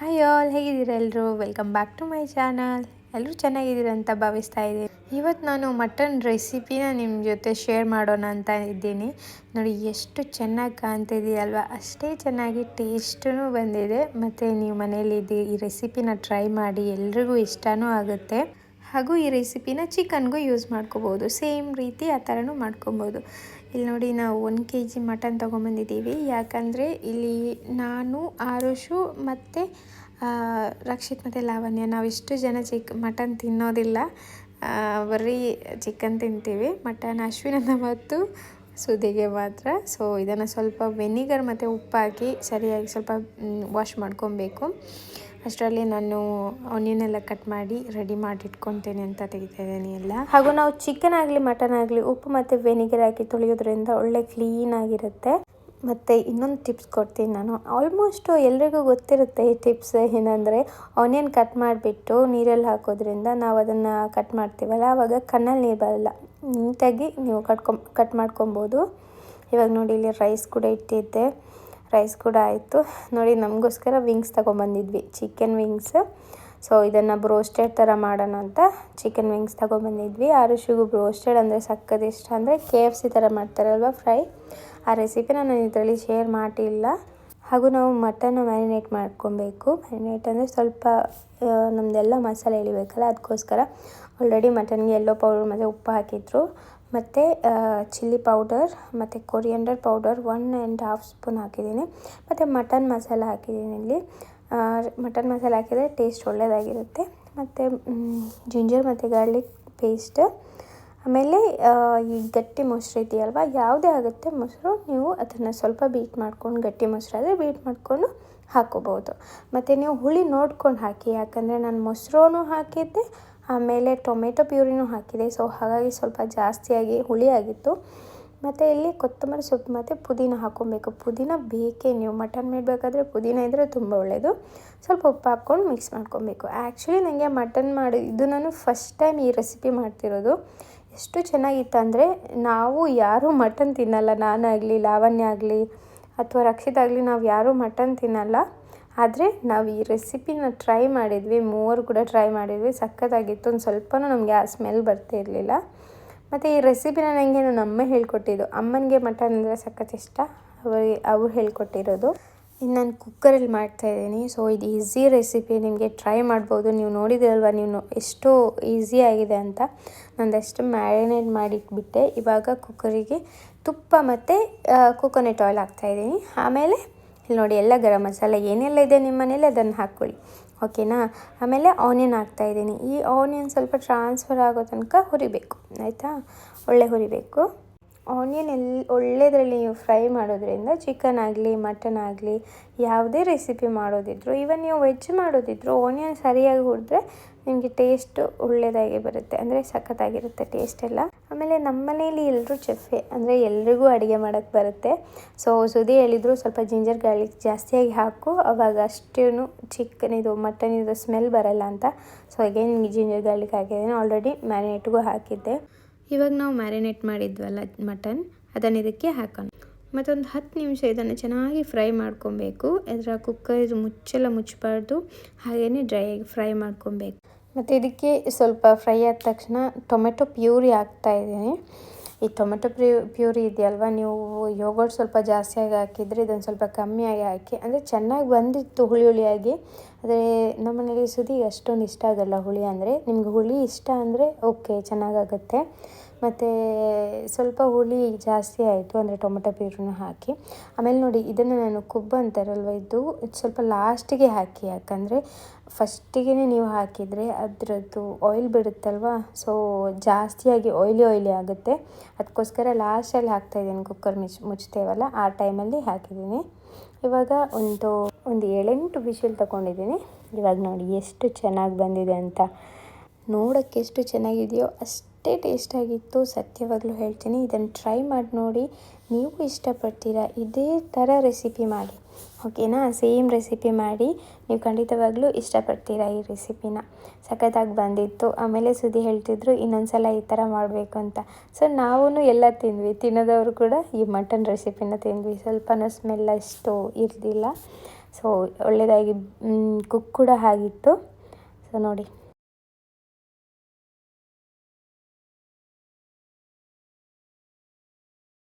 Hi all ಹೇಗಿದ್ದೀರಾ ಎಲ್ಲರೂ welcome back to my channel ಎಲ್ಲರೂ ಚೆನ್ನಾಗಿದ್ದೀರ ಅಂತ ಭಾವಿಸ್ತಾ ಇದ್ದೀನಿ. ಇವತ್ತು ನಾನು ಮಟನ್ ರೆಸಿಪಿನ ನಿಮ್ಮ ಜೊತೆ ಶೇರ್ ಮಾಡೋಣ ಅಂತ ಇದ್ದೀನಿ. ನೋಡಿ, ಎಷ್ಟು ಚೆನ್ನಾಗಿ ಕಾಣ್ತಿದೆಯಲ್ವಾ? ಅಷ್ಟೇ ಚೆನ್ನಾಗಿ ಟೇಸ್ಟೂ ಬಂದಿದೆ. ಮತ್ತು ನೀವು ಮನೇಲಿ ಈ ರೆಸಿಪಿನ ಟ್ರೈ ಮಾಡಿ ಎಲ್ರಿಗೂ ಇಷ್ಟವೂ ಆಗುತ್ತೆ. ಹಾಗೂ ಈ ರೆಸಿಪಿನ ಚಿಕನ್ಗೂ ಯೂಸ್ ಮಾಡ್ಕೋಬೋದು. ಸೇಮ್ ರೀತಿ ಆ ಥರನೂ ಮಾಡ್ಕೊಬೋದು. ಇಲ್ಲಿ ನೋಡಿ ನಾವು ಒಂದು ಕೆ ಜಿ ಮಟನ್ ತೊಗೊಂಬಂದಿದ್ದೀವಿ. ಯಾಕಂದರೆ ಇಲ್ಲಿ ನಾನು, ಆರುಷು ಮತ್ತು ರಕ್ಷಿತ್ ಮತ್ತು ಲಾವಣ್ಯ ನಾವಿಷ್ಟು ಜನ ಚಿಕ್, ಮಟನ್ ತಿನ್ನೋದಿಲ್ಲ. ಬರೀ ಚಿಕನ್ ತಿಂತೀವಿ. ಮಟನ್ ಅಶ್ವಿನಂದ ಮತ್ತು ಸುದಿಗೆ ಮಾತ್ರ. ಸೊ ಇದನ್ನು ಸ್ವಲ್ಪ ವೆನಿಗರ್ ಮತ್ತು ಹಾಕಿ ಸರಿಯಾಗಿ ಸ್ವಲ್ಪ ವಾಶ್ ಮಾಡ್ಕೊಬೇಕು. ಅಷ್ಟರಲ್ಲಿ ನಾನು ಆನಿಯನ್ ಎಲ್ಲ ಕಟ್ ಮಾಡಿ ರೆಡಿ ಮಾಡಿ ಇಟ್ಕೊತೇನೆ ಅಂತ ತೆಗಿತಾ ಇದ್ದೀನಿ ಎಲ್ಲ. ಹಾಗೂ ನಾವು ಚಿಕನ್ ಆಗಲಿ ಮಟನ್ ಆಗಲಿ, ಉಪ್ಪು ಮತ್ತು ವೆನಿಗರ್ ಹಾಕಿ ತೊಳೆಯೋದ್ರಿಂದ ಒಳ್ಳೆ ಕ್ಲೀನ್ ಆಗಿರುತ್ತೆ. ಮತ್ತು ಇನ್ನೊಂದು ಟಿಪ್ಸ್ ಕೊಡ್ತೀನಿ ನಾನು. ಆಲ್ಮೋಸ್ಟು ಎಲ್ರಿಗೂ ಗೊತ್ತಿರುತ್ತೆ ಈ ಟಿಪ್ಸ್ ಏನಂದರೆ ಆನಿಯನ್ ಕಟ್ ಮಾಡಿಬಿಟ್ಟು ನೀರಲ್ಲಿ ಹಾಕೋದ್ರಿಂದ ನಾವು ಅದನ್ನು ಕಟ್ ಮಾಡ್ತೀವಲ್ಲ ಆವಾಗ ಕಣ್ಣಲ್ಲಿ ನೀರು ಬರಲ್ಲ. ನೀಟಾಗಿ ನೀವು ಕಟ್ಕೊಂಬ ಕಟ್ ಮಾಡ್ಕೊಬೋದು. ಇವಾಗ ನೋಡಿ, ಇಲ್ಲಿ ರೈಸ್ ಕೂಡ ಇಟ್ಟಿದ್ದೆ. ರೈಸ್ ಕೂಡ ಆಯಿತು. ನೋಡಿ, ನಮಗೋಸ್ಕರ ವಿಂಗ್ಸ್ ತೊಗೊಂಬಂದಿದ್ವಿ ಚಿಕನ್ ವಿಂಗ್ಸ್ ಸೊ ಇದನ್ನು ಬ್ರೋಸ್ಟೆಡ್ ಥರ ಮಾಡೋಣ ಅಂತ ಚಿಕನ್ ವಿಂಗ್ಸ್ ತೊಗೊಂಬಂದಿದ್ವಿ. ಆರುಷಿಗೂ ಬ್ರೋಸ್ಟೆಡ್ ಅಂದರೆ ಸಕ್ಕದ ಇಷ್ಟ. ಅಂದರೆ ಕೆ ಎಫ್ ಸಿ ಥರ ಮಾಡ್ತಾರಲ್ವ ಫ್ರೈ ಆ ರೆಸಿಪಿನ ನಾನು ಇದರಲ್ಲಿ ಶೇರ್ ಮಾಡಿಲ್ಲ ಹಾಗೂ ನಾವು ಮಟನ್ನ ಮ್ಯಾರಿನೇಟ್ ಮಾಡ್ಕೊಬೇಕು. ಮ್ಯಾರಿನೇಟ್ ಅಂದರೆ ಸ್ವಲ್ಪ ನಮ್ಮದೆಲ್ಲ ಮಸಾಲೆ ಎಳಿಬೇಕಲ್ಲ ಅದಕ್ಕೋಸ್ಕರ ಆಲ್ರೆಡಿ ಮಟನ್ಗೆ ಎಲ್ಲೋ ಪೌಡ್ರ್ ಮತ್ತು ಉಪ್ಪು ಹಾಕಿದ್ರು. ಮತ್ತು ಚಿಲ್ಲಿ ಪೌಡರ್ ಮತ್ತು coriander powder one and half spoon ಹಾಕಿದ್ದೀನಿ. ಮತ್ತು ಮಟನ್ ಮಸಾಲ ಹಾಕಿದ್ದೀನಿ ಇಲ್ಲಿ. ಮಟನ್ ಮಸಾಲ ಹಾಕಿದರೆ ಟೇಸ್ಟ್ ಒಳ್ಳೆಯದಾಗಿರುತ್ತೆ ಮತ್ತು ಜಿಂಜರ್ ಮತ್ತು ಗಾರ್ಲಿಕ್ ಪೇಸ್ಟ್ ಆಮೇಲೆ ಈ ಗಟ್ಟಿ ಮೊಸರು ಇದೆಯಲ್ವ? ಯಾವುದೇ ಆಗುತ್ತೆ ಮೊಸರು, ನೀವು ಅದನ್ನು ಸ್ವಲ್ಪ ಬೀಟ್ ಮಾಡ್ಕೊಂಡು, ಗಟ್ಟಿ ಮೊಸರು ಆದರೆ ಬೀಟ್ ಮಾಡಿಕೊಂಡು ಹಾಕೋಬೋದು ಮತ್ತು ನೀವು ಹುಳಿ ನೋಡ್ಕೊಂಡು ಹಾಕಿ, ಯಾಕಂದರೆ ನಾನು ಮೊಸರೂ ಹಾಕಿದ್ದೆ, ಆಮೇಲೆ ಟೊಮೆಟೊ ಪ್ಯೂರಿನೂ ಹಾಕಿದೆ ಸೊ ಹಾಗಾಗಿ ಸ್ವಲ್ಪ ಜಾಸ್ತಿಯಾಗಿ ಹುಳಿ ಆಗಿತ್ತು. ಮತ್ತು ಇಲ್ಲಿ ಕೊತ್ತಂಬರಿ ಸೊಪ್ಪು ಮತ್ತು ಪುದೀನ ಹಾಕ್ಕೊಬೇಕು. ಪುದೀನ ಬೇಕೇ ನೀವು. ಮಟನ್ ಮಾಡಬೇಕಾದ್ರೆ ಪುದೀನ ಇದ್ದರೆ ತುಂಬ ಒಳ್ಳೆಯದು ಸ್ವಲ್ಪ ಉಪ್ಪು ಹಾಕ್ಕೊಂಡು ಮಿಕ್ಸ್ ಮಾಡ್ಕೊಬೇಕು. ಆ್ಯಕ್ಚುಲಿ ನನಗೆ ಮಟನ್ ಮಾಡಿ, ಇದು ನಾನು ಫಸ್ಟ್ ಟೈಮ್ ಈ ರೆಸಿಪಿ ಮಾಡ್ತಿರೋದು. ಎಷ್ಟು ಚೆನ್ನಾಗಿತ್ತು ಅಂದರೆ ನಾವು ಯಾರೂ ಮಟನ್ ತಿನ್ನಲ್ಲ ನಾನಾಗಲಿ ಲಾವಣ್ಯ ಆಗಲಿ ಅಥವಾ ರಕ್ಷಿತ್ ಆಗಲಿ ನಾವು ಯಾರೂ ಮಟನ್ ತಿನ್ನಲ್ಲ. ಆದರೆ ನಾವು ಈ ರೆಸಿಪಿನ ಟ್ರೈ ಮಾಡಿದ್ವಿ, ಮೂವರು ಕೂಡ ಟ್ರೈ ಮಾಡಿದ್ವಿ, ಸಖತ್ತಾಗಿತ್ತು, ಒಂದು ಸ್ವಲ್ಪನೂ ನಮಗೆ ಆ ಸ್ಮೆಲ್ ಬರ್ತಿರಲಿಲ್ಲ ಮತ್ತು ಈ ರೆಸಿಪಿನ ನನಗೆ ನನ್ನ ಅಮ್ಮ ಹೇಳ್ಕೊಟ್ಟಿದ್ದು, ಅಮ್ಮನಿಗೆ ಮಟನ್ ಅಂದರೆ ಸಖತ್ ಇಷ್ಟ, ಅವರಿಗೆ, ಅವ್ರು ಹೇಳ್ಕೊಟ್ಟಿರೋದು. ಇನ್ನು ನಾನು ಕುಕ್ಕರಲ್ಲಿ ಮಾಡ್ತಾಯಿದ್ದೀನಿ ಸೊ ಇದು ಈಸಿ ರೆಸಿಪಿ ನಿಮಗೆ ಟ್ರೈ ಮಾಡ್ಬೋದು. ನೀವು ನೋಡಿದಿರಲ್ವ ನೀವು ಎಷ್ಟು ಈಸಿ ಆಗಿದೆ ಅಂತ. ನಂದಷ್ಟು ಮ್ಯಾರಿನೇಟ್ ಮಾಡಿಟ್ಬಿಟ್ಟೆ. ಇವಾಗ ಕುಕ್ಕರಿಗೆ ತುಪ್ಪ ಮತ್ತು ಕೋಕೋನಟ್ ಆಯಿಲ್ ಹಾಕ್ತಾಯಿದ್ದೀನಿ ಆಮೇಲೆ ಇಲ್ಲಿ ನೋಡಿ, ಎಲ್ಲ ಗರಂ ಮಸಾಲ ಏನೆಲ್ಲ ಇದೆ ನಿಮ್ಮ ಮನೇಲಿ, ಅದನ್ನು ಹಾಕ್ಕೊಳ್ಳಿ. ಓಕೆನಾ ಆಮೇಲೆ ಆನಿಯನ್ ಹಾಕ್ತಾಯಿದ್ದೀನಿ ಈ ಆನಿಯನ್ ಸ್ವಲ್ಪ ಟ್ರಾನ್ಸ್ಫರ್ ಆಗೋ ತನಕ ಹುರಿಬೇಕು. ಆಯಿತಾ? ಒಳ್ಳೆ ಹುರಿಬೇಕು. ಆನಿಯನ್ ಎಲ್ಲಿ ಒಳ್ಳೆಯದ್ರಲ್ಲಿ ನೀವು ಫ್ರೈ ಮಾಡೋದ್ರಿಂದ ಚಿಕನ್ ಆಗಲಿ ಮಟನ್ ಆಗಲಿ, ಯಾವುದೇ ರೆಸಿಪಿ ಮಾಡೋದಿದ್ರು ಈವನ್ ನೀವು ವೆಜ್ ಮಾಡೋದಿದ್ರು ಆನಿಯನ್ ಸರಿಯಾಗಿ ಹುರಿದ್ರೆ ನಿಮಗೆ ಟೇಸ್ಟ್ ಒಳ್ಳೆಯದಾಗಿ ಬರುತ್ತೆ. ಅಂದರೆ ಸಖತ್ತಾಗಿರುತ್ತೆ ಟೇಸ್ಟ್ ಎಲ್ಲ. ಆಮೇಲೆ ನಮ್ಮ ಮನೇಲಿ ಎಲ್ಲರೂ ಚೆಫೆ ಅಂದರೆ ಎಲ್ರಿಗೂ ಅಡುಗೆ ಮಾಡೋಕ್ಕೆ ಬರುತ್ತೆ. ಸೊ ಸುದಿ ಹೇಳಿದ್ರು ಸ್ವಲ್ಪ ಜಿಂಜರ್ ಗಾರ್ಲಿಕ್ ಜಾಸ್ತಿಯಾಗಿ ಹಾಕು, ಅವಾಗ ಅಷ್ಟೇನು ಚಿಕನ್ ಇದು ಮಟನ್ ಇದು ಸ್ಮೆಲ್ ಬರಲ್ಲ ಅಂತ. ಸೊ ಅಗೇನ್ ಜಿಂಜರ್ ಗಾರ್ಲಿಕ್ ಹಾಕಿದ್ದೀನಿ. ಆಲ್ರೆಡಿ ಮ್ಯಾರಿನೇಟ್ಗೂ ಹಾಕಿದ್ದೆ. ಇವಾಗ ನಾವು ಮ್ಯಾರಿನೇಟ್ ಮಾಡಿದ್ವಲ್ಲ ಮಟನ್, ಅದನ್ನು ಇದಕ್ಕೆ ಹಾಕೋಣ. ಮತ್ತೊಂದು ಹತ್ತು ನಿಮಿಷ ಇದನ್ನು ಚೆನ್ನಾಗಿ ಫ್ರೈ ಮಾಡ್ಕೊಬೇಕು. ಅದರ ಕುಕ್ಕರ್ ಮುಚ್ಚೆಲ್ಲ ಮುಚ್ಚಬಾರ್ದು. ಹಾಗೆಯೇ ಡ್ರೈಯಾಗಿ ಫ್ರೈ ಮಾಡ್ಕೊಬೇಕು. ಮತ್ತು ಇದಕ್ಕೆ ಸ್ವಲ್ಪ ಫ್ರೈ ಆದ ತಕ್ಷಣ ಟೊಮೆಟೊ ಪ್ಯೂರಿ ಹಾಕ್ತಾ ಇದ್ದೀನಿ. ಈ ಟೊಮೆಟೊ ಪ್ಯೂ ಪ್ಯೂರಿ ಇದೆಯಲ್ವ? ನೀವು ಯೋಗರ್ಟ್ ಸ್ವಲ್ಪ ಜಾಸ್ತಿಯಾಗಿ ಹಾಕಿದರೆ ಇದೊಂದು ಸ್ವಲ್ಪ ಕಮ್ಮಿಯಾಗಿ ಹಾಕಿ, ಅಂದರೆ ಚೆನ್ನಾಗಿ ಬಂದಿತ್ತು ಹುಳಿ ಹುಳಿಯಾಗಿ, ಆದರೆ ನಮ್ಮ ಮನೇಲಿ ಸುದಿಗೆ ಅಷ್ಟೊಂದು ಇಷ್ಟ ಆಗಲ್ಲ ಹುಳಿ ಅಂದರೆ. ನಿಮ್ಗೆ ಹುಳಿ ಇಷ್ಟ ಅಂದರೆ ಓಕೆ, ಚೆನ್ನಾಗಾಗುತ್ತೆ. ಮತ್ತು ಸ್ವಲ್ಪ ಹುಳಿ ಜಾಸ್ತಿ ಆಯಿತು, ಅಂದರೆ ಟೊಮೆಟೊ ಪ್ಯೂರಿನ ಹಾಕಿ. ಆಮೇಲೆ ನೋಡಿ, ಇದನ್ನು ನಾನು ಕುಬ್ಬು ಅಂತಾರಲ್ವ, ಇದು ಸ್ವಲ್ಪ ಲಾಸ್ಟಿಗೆ ಹಾಕಿ. ಯಾಕಂದರೆ ಫಸ್ಟಿಗೆ ನೀವು ಹಾಕಿದರೆ ಅದರದ್ದು ಆಯಿಲ್ ಬಿಡುತ್ತಲ್ವ? ಸೊ ಜಾಸ್ತಿಯಾಗಿ ಆಯ್ಲಿ ಆಯ್ಲಿ ಆಗುತ್ತೆ. ಅದಕ್ಕೋಸ್ಕರ ಲಾಸ್ಟಲ್ಲಿ ಹಾಕ್ತಾಯಿದ್ದೀನಿ ಕುಕ್ಕರ್ ಮುಚ್ ಮುಚ್ತೇವಲ್ಲ, ಆ ಟೈಮಲ್ಲಿ ಹಾಕಿದ್ದೀನಿ. ಇವಾಗ ಒಂದು ಒಂದು ಏಳೆಂಟು ವಿಷಲ್ ತಗೊಂಡಿದ್ದೀನಿ. ಇವಾಗ ನೋಡಿ, ಎಷ್ಟು ಚೆನ್ನಾಗಿ ಬಂದಿದೆ ಅಂತ. ನೋಡೋಕ್ಕೆ ಎಷ್ಟು ಚೆನ್ನಾಗಿದೆಯೋ ಅಷ್ಟೇ ಟೇಸ್ಟಾಗಿತ್ತು. ಸತ್ಯವಾಗಲೂ ಹೇಳ್ತೀನಿ, ಇದನ್ನು ಟ್ರೈ ಮಾಡಿ ನೋಡಿ, ನೀವು ಇಷ್ಟಪಡ್ತೀರಾ ಇದೇ ಥರ ರೆಸಿಪಿ ಮಾಡಿ. ಓಕೆನಾ? ಸೇಮ್ ರೆಸಿಪಿ ಮಾಡಿ, ನೀವು ಖಂಡಿತವಾಗ್ಲೂ ಇಷ್ಟಪಡ್ತೀರಾ ಈ ರೆಸಿಪಿನ. ಸಖತ್ತಾಗಿ ಬಂದಿತ್ತು. ಆಮೇಲೆ ಸುದ್ದಿ ಹೇಳ್ತಿದ್ರು ಇನ್ನೊಂದು ಸಲ ಈ ಥರ ಮಾಡಬೇಕು ಅಂತ. ಸೊ ನಾವೂ ಎಲ್ಲ ತಿಂದ್ವಿ. ತಿನ್ನೋದವರು ಕೂಡ ಈ ಮಟನ್ ರೆಸಿಪಿನ ತಿಂದ್ವಿ. ಸ್ವಲ್ಪನೂ ಸ್ಮೆಲ್ ಅಷ್ಟು ಇರಲಿಲ್ಲ. ಸೊ ಒಳ್ಳೆಯದಾಗಿ ಕುಕ್ ಕೂಡ ಆಗಿತ್ತು. ಸೊ, ನೋಡಿ.